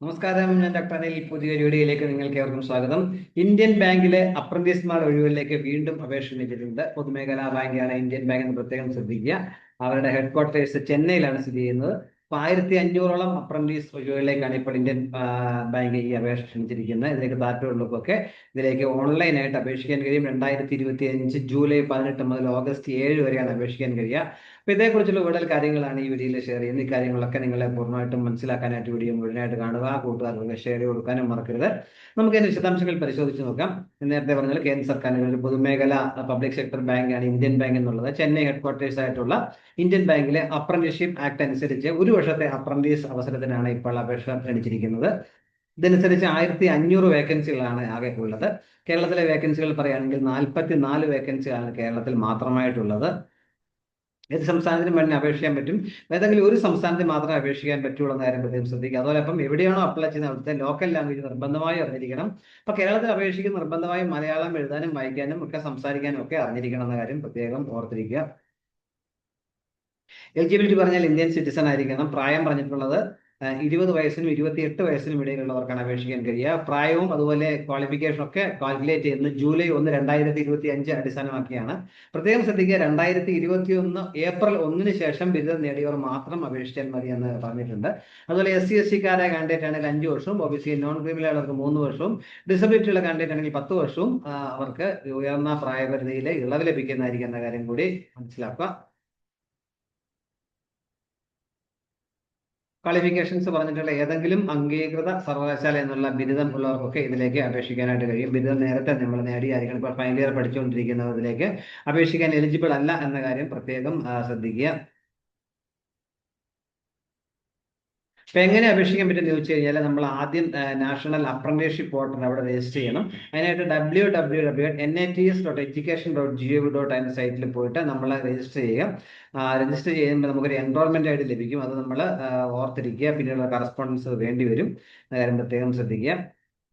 നമസ്കാരം ഞാൻ ഡോക്ടർ അനിൽ പുതിയ വീഡിയോയിലേക്ക് നിങ്ങൾക്ക് ഏവർക്കും സ്വാഗതം. ഇന്ത്യൻ ബാങ്കിലെ അപ്രന്റീസ്മാർ ഒഴിവിലേക്ക് വീണ്ടും അപേക്ഷ ലഭിച്ചിട്ടുണ്ട് പൊതുമേഖലാ ബാങ്കാണ് ഇന്ത്യൻ ബാങ്ക് എന്ന് പ്രത്യേകം ശ്രദ്ധിക്കുക. അവരുടെ ഹെഡ് ക്വാർട്ടേഴ്സ് ചെന്നൈയിലാണ് സ്ഥിതി ചെയ്യുന്നത്. അപ്പൊ ആയിരത്തി അഞ്ഞൂറോളം അപ്രന്റീസ് ഒഴിവുകളിലേക്കാണ് ഇപ്പോൾ ഇന്ത്യൻ ബാങ്ക് ഈ അപേക്ഷ ക്ഷണിച്ചിരിക്കുന്നത്. ഇതിലേക്ക് താല്പര്യമുള്ളവർക്കൊക്കെ ഇതിലേക്ക് ഓൺലൈനായിട്ട് അപേക്ഷിക്കാൻ കഴിയും. രണ്ടായിരത്തി ഇരുപത്തി അഞ്ച് ജൂലൈ പതിനെട്ട് മുതൽ ഓഗസ്റ്റ് ഏഴ് വരെയാണ് അപേക്ഷിക്കാൻ കഴിയുക. അപ്പൊ ഇതേക്കുറിച്ചുള്ള കൂടുതൽ കാര്യങ്ങളാണ് ഈ വീഡിയോയിൽ ഷെയർ ചെയ്യുന്നത്. ഈ കാര്യങ്ങളൊക്കെ നിങ്ങളെ പൂർണമായിട്ടും മനസ്സിലാക്കാനായിട്ട് വീഡിയോ മുഴുവനായിട്ട് കാണുക. കൂട്ടുകാർക്ക് ഷെയർ കൊടുക്കാനും മറക്കരുത്. നമുക്ക് അതിന്റെ വിശദാംശങ്ങൾ പരിശോധിച്ച് നോക്കാം. നേരത്തെ പറഞ്ഞാൽ കേന്ദ്ര സർക്കാരിന്റെ ഒരു പൊതുമേഖല പബ്ലിക് സെക്ടർ ബാങ്കാണ് ഇന്ത്യൻ ബാങ്ക് എന്നുള്ളത്. ചെന്നൈ ഹെഡ്ക്വാർട്ടേഴ്സ് ആയിട്ടുള്ള ഇന്ത്യൻ ബാങ്കിലെ അപ്രന്റീസ്ഷിപ്പ് ആക്ട് അനുസരിച്ച് ഒരു വർഷത്തെ അപ്രന്റീസ് അവസരത്തിനാണ് ഇപ്പോൾ അപേക്ഷ ക്ഷണിച്ചിരിക്കുന്നത് ഇതനുസരിച്ച് ആയിരത്തി അഞ്ഞൂറ് വേക്കൻസികളാണ് ആകെ ഉള്ളത്. കേരളത്തിലെ വേക്കൻസികൾ പറയുകയാണെങ്കിൽ നാൽപ്പത്തി നാല് വേക്കൻസികളാണ് കേരളത്തിൽ മാത്രമായിട്ടുള്ളത്. ഏത് സംസ്ഥാനത്തിനും വേണ്ടി അപേക്ഷിക്കാൻ പറ്റും. ഏതെങ്കിലും ഒരു സംസ്ഥാനത്തിൽ മാത്രമേ അപേക്ഷിക്കാൻ പറ്റുള്ളൂ എന്ന കാര്യം പ്രത്യേകം ശ്രദ്ധിക്കുക. അതുപോലെ അപ്പം എവിടെയാണോ അപ്ലൈ ചെയ്യുന്ന അവിടുത്തെ ലോക്കൽ ലാംഗ്വേജ് നിർബന്ധമായി അറിഞ്ഞിരിക്കണം. അപ്പൊ കേരളത്തിൽ അപേക്ഷിക്കുന്ന നിർബന്ധമായും മലയാളം എഴുതാനും വായിക്കാനും ഒക്കെ സംസാരിക്കാനും ഒക്കെ അറിഞ്ഞിരിക്കണം എന്ന കാര്യം പ്രത്യേകം ഓർത്തിരിക്കുക. എലിജിബിലിറ്റി പറഞ്ഞാൽ ഇന്ത്യൻ സിറ്റിസൺ ആയിരിക്കണം. പ്രായം പറഞ്ഞിട്ടുള്ളത് ഇരുപത് വയസ്സിനും ഇരുപത്തിയെട്ട് വയസ്സിനും ഇടയിലുള്ളവർക്കാണ് അപേക്ഷിക്കാൻ കഴിയുക. പ്രായവും അതുപോലെ ക്വാളിഫിക്കേഷൻ ഒക്കെ കാൽക്കുലേറ്റ് ചെയ്യുന്നത് ജൂലൈ ഒന്ന് രണ്ടായിരത്തി ഇരുപത്തി അഞ്ച് അടിസ്ഥാനമാക്കിയാണ്. പ്രത്യേകം ശ്രദ്ധിക്കുക രണ്ടായിരത്തി ഇരുപത്തി ഒന്ന് ഏപ്രിൽ ഒന്നിന് ശേഷം ബിരുദം നേടിയവർ മാത്രം അപേക്ഷിച്ചാൽ മതി എന്ന് പറഞ്ഞിട്ടുണ്ട്. അതുപോലെ എസ് സി എസ് സിക്കാരെ കാൻഡിഡേറ്റ് ആണെങ്കിൽ അഞ്ച് വർഷവും O B C non criminal ആളുകൾക്ക് മൂന്ന് വർഷവും ഡിസബിലിറ്റി ഉള്ള കാൻഡിഡേറ്റ് ആണെങ്കിൽ പത്ത് വർഷവും അവർക്ക് ഉയർന്ന പ്രായപരിധിയിൽ ഇളവ് ലഭിക്കുന്നതായിരിക്കും എന്ന കാര്യം കൂടി മനസ്സിലാക്കുക. ക്വാളിഫിക്കേഷൻസ് പറഞ്ഞിട്ടുള്ള ഏതെങ്കിലും അംഗീകൃത സർവകലാശാല എന്നുള്ള ബിരുദം ഉള്ളവർക്കൊക്കെ ഇതിലേക്ക് അപേക്ഷിക്കാനായിട്ട് കഴിയും. ബിരുദം നേരത്തെ നമ്മൾ നേടിയായിരിക്കണം ഇപ്പോൾ ഫൈനൽ ഇയർ പഠിച്ചുകൊണ്ടിരിക്കുന്നവരിലേക്ക് അപേക്ഷിക്കാൻ എലിജിബിൾ അല്ല എന്ന കാര്യം പ്രത്യേകം ശ്രദ്ധിക്കുക. അപ്പൊ എങ്ങനെ അപേക്ഷിക്കാൻ പറ്റും ചോദിച്ചു കഴിഞ്ഞാൽ നമ്മൾ ആദ്യം നാഷണൽ അപ്രന്റീഷിപ്പ് പോർട്ടൽ അവിടെ രജിസ്റ്റർ ചെയ്യണം. അതിനായിട്ട് W W W N I T S dot education dot G O dot എന്ന സൈറ്റിൽ പോയിട്ട് നമ്മൾ രജിസ്റ്റർ ചെയ്യുക. രജിസ്റ്റർ ചെയ്യുമ്പോൾ നമുക്കൊരു എൻറോൾമെന്റ് ആയിട്ട് ലഭിക്കും. അത് നമ്മൾ ഓർത്തിരിക്കുക. പിന്നീട് കറസ്പോണ്ടൻസ് വേണ്ടി വരും. കാര്യം പ്രത്യേകം ശ്രദ്ധിക്കുക.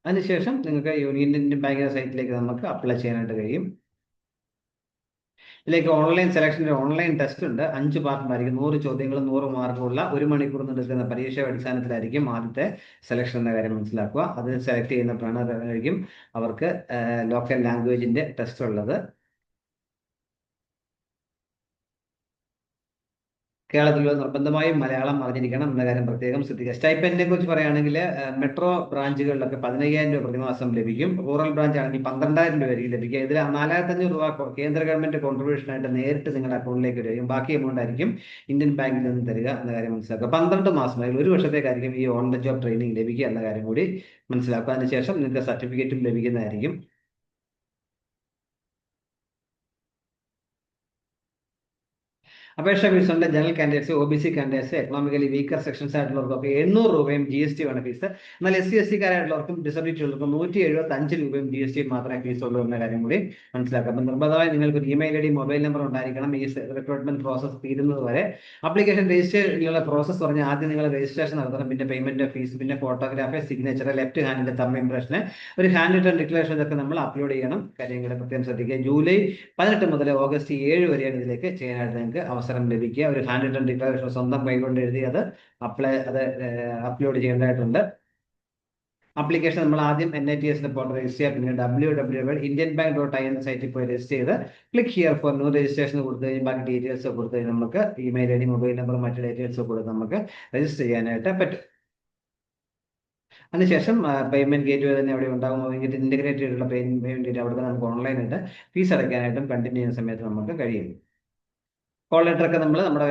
അതിനുശേഷം നിങ്ങൾക്ക് യൂണിയൻ ബാങ്കിന്റെ സൈറ്റിലേക്ക് നമുക്ക് അപ്ലൈ ചെയ്യാനായിട്ട് കഴിയും. ഇതിലേക്ക് ഓൺലൈൻ സെലക്ഷന്റെ ഓൺലൈൻ ടെസ്റ്റ് ഉണ്ട്. അഞ്ച് പാർട്ടുണ്ടായിരിക്കും നൂറ് ചോദ്യങ്ങളും നൂറ് മാർക്കുള്ള ഒരു മണിക്കൂർ നടക്കുന്ന പരീക്ഷയുടെ അടിസ്ഥാനത്തിലായിരിക്കും ആദ്യത്തെ സെലക്ഷൻ എന്ന കാര്യം മനസ്സിലാക്കുക. അത് സെലക്ട് ചെയ്യുന്ന അതായിരിക്കും അവർക്ക് ലോക്കൽ ലാംഗ്വേജിന്റെ ടെസ്റ്റ് ഉള്ളത്. കേരളത്തിൽ നിർബന്ധമായും മലയാളം അറിഞ്ഞിരിക്കണം എന്ന കാര്യം പ്രത്യേകം ശ്രദ്ധിക്കുക. സ്റ്റൈപ്പൻഡിനെ കുറിച്ച് പറയുകയാണെങ്കിൽ മെട്രോ ബ്രാഞ്ചുകളിലൊക്കെ പതിനയ്യായിരം രൂപ പ്രതിമാസം ലഭിക്കും. റൂറൽ ബ്രാഞ്ച് ആണെങ്കിൽ പന്ത്രണ്ടായിരം രൂപ വരെയും ലഭിക്കുക ഇതിൽ നാലായിരത്തഞ്ഞൂറ് രൂപ കേന്ദ്ര ഗവൺമെന്റ് കോൺട്രിബ്യൂഷൻ ആയിട്ട് നേരിട്ട് നിങ്ങളുടെ അക്കൗണ്ടിലേക്ക് വരും ബാക്കി എമൗണ്ട് ആയിരിക്കും ഇന്ത്യൻ ബാങ്കിൽ നിന്ന് തരിക എന്ന കാര്യം മനസ്സിലാക്കുക. പന്ത്രണ്ട് മാസം അല്ലെങ്കിൽ ഒരു വർഷത്തേക്കായിരിക്കും ഈ ഓൺ ദ ജോബ് ട്രെയിനിങ് ലഭിക്കുക എന്ന കാര്യം കൂടി മനസ്സിലാക്കുക. അതിനുശേഷം നിങ്ങൾക്ക് സർട്ടിഫിക്കറ്റും ലഭിക്കുന്നതായിരിക്കും. അപേക്ഷ ഫീസ് ഉണ്ട് general candidates O B C candidates economically weaker sections ആയിട്ടുള്ളവർക്കൊക്കെ എണ്ണൂറ് രൂപയും ജി എസ് ടി ആണ് ഫീസ് എന്നാൽ എസ് സി എസ് സിക്കാരായിട്ടുള്ളവർക്കും ഡിസബിലിറ്റി ഉള്ളവർക്കും നൂറ്റി എഴുപത്തി അഞ്ച് രൂപയും ജി എസ് ടി മാത്രമേ ഫീസ് ഉള്ളൂ എന്ന കാര്യം കൂടി മനസ്സിലാക്കാം. അപ്പം നിർബന്ധമായി നിങ്ങൾക്ക് ഒരു email I D mobile number ഉണ്ടായിരിക്കണം. ഈ റിക്രൂട്ട്മെന്റ് പ്രോസസ് തീരുന്നത് വരെ അപ്ലിക്കേഷൻ രജിസ്റ്റർ ചെയ്യാനുള്ള പ്രോസസ്സ് പറഞ്ഞാൽ ആദ്യം നിങ്ങൾ രജിസ്ട്രേഷൻ നടത്തണം. പിന്നെ പേയ്മെന്റ് ഫീസ് പിന്നെ ഫോട്ടോഗ്രാഫി സിഗ്നേച്ചർ ലെഫ്റ്റ് ഹാൻഡിന്റെ തമ്മ ഇംപ്രഷന് ഒരു ഹാൻഡ് റിട്ടേൺ ഡിക്ലറേഷൻ ഇതൊക്കെ നമ്മൾ അപ്ലോഡ് ചെയ്യണം. കാര്യങ്ങൾ പ്രത്യേകം ശ്രദ്ധിക്കുക. ജൂലൈ പതിനെട്ട് മുതൽ ഓഗസ്റ്റ് ഏഴ് വരെയാണ് ഇതിലേക്ക് ചെയ്യാനായിട്ട് നിങ്ങൾക്ക് അവസരം ലഭിക്കുക. ഒരു ഹാൻഡ് റിട്ടൺ ഡിക്ലറേഷൻ സ്വന്തം കൈകൊണ്ട് എഴുതി അത് അപ്ലൈ അത് അപ്ലോഡ് ചെയ്യേണ്ടതായിട്ടുണ്ട്. അപ്ലിക്കേഷൻ നമ്മൾ ആദ്യം എൻ ഐ ടി എസിന്റെ പോർട്ടൽ രജിസ്റ്റർ ചെയ്യുക പിന്നെ W W Indian bank dot I N സൈറ്റിൽ പോയി രജിസ്റ്റർ ചെയ്ത് click here for new registration കൊടുത്തു കഴിഞ്ഞാൽ ബാക്കി ഡീറ്റെയിൽസ് കൊടുത്തു കഴിഞ്ഞാൽ നമുക്ക് email I D mobile number മറ്റു ഡീറ്റെയിൽസ് കൊടുത്ത് നമുക്ക് രജിസ്റ്റർ ചെയ്യാനായിട്ട് പറ്റും. അതിനുശേഷം പേയ്മെന്റ് ഗേറ്റ് വേ തന്നെ അവിടെ ഉണ്ടാകും ഇന്റഗ്രേറ്റഡ് ചെയ്തിട്ടുള്ള പേയ്മെന്റ് ഗേറ്റ് അവിടെ നമുക്ക് ഓൺലൈനായിട്ട് ഫീസ് അടയ്ക്കാനായിട്ടും കണ്ടിന്യൂ ചെയ്യുന്ന സമയത്ത് നമുക്ക് കഴിയും. കോൾ ലെറ്റർ ഒക്കെ നമ്മൾ നമ്മുടെ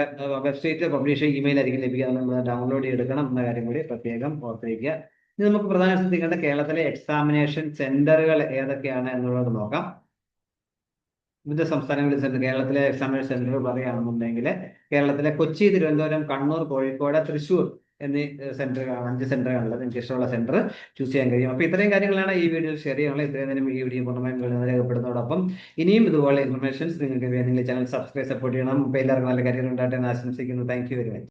വെബ്സൈറ്റ് പബ്ലിഷ് ഇമെയിൽ ആയിരിക്കും ലഭിക്കുക. നമ്മൾ ഡൗൺലോഡ് ചെയ്തെടുക്കണം എന്ന കാര്യം കൂടി പ്രത്യേകം ഓർത്തിരിക്കുക. ഇനി നമുക്ക് പ്രധാന ശ്രദ്ധിക്കേണ്ട കേരളത്തിലെ എക്സാമിനേഷൻ സെന്ററുകൾ ഏതൊക്കെയാണ് എന്നുള്ളത് നോക്കാം. വിവിധ സംസ്ഥാനങ്ങളിൽ സെന്റർ കേരളത്തിലെ എക്സാമിനേഷൻ സെന്ററുകൾ പറയുകയാണെന്നുണ്ടെങ്കിൽ കേരളത്തിലെ കൊച്ചി തിരുവനന്തപുരം കണ്ണൂർ കോഴിക്കോട് തൃശ്ശൂർ എന്നീ സെന്ററുകളാണ് അഞ്ച് സെന്ററുകളുള്ളത് നിങ്ങൾക്ക് ഇഷ്ടമുള്ള സെന്റർ ചൂസ് ചെയ്യാൻ കഴിയും. അപ്പോൾ ഇത്രയും കാര്യങ്ങളാണ് ഈ വീഡിയോയിൽ ഷെയർ ചെയ്യാനുള്ളത്. ഇത്രയും നേരം ഈ വീഡിയോ പൂർണമായും നിങ്ങൾ രേഖപ്പെടുന്നതോടൊപ്പം ഇനിയും ഇതുപോലെ ഇൻഫർമേഷൻസ് നിങ്ങൾക്ക് വേണമെങ്കിൽ ചാനൽ സബ്സ്ക്രൈബ് സപ്പോർട്ട് ചെയ്യണം. അപ്പോൾ എല്ലാവർക്കും നല്ല കാര്യങ്ങൾ ഉണ്ടാകട്ടെ എന്ന് ആശംസിക്കുന്നു. Thank very much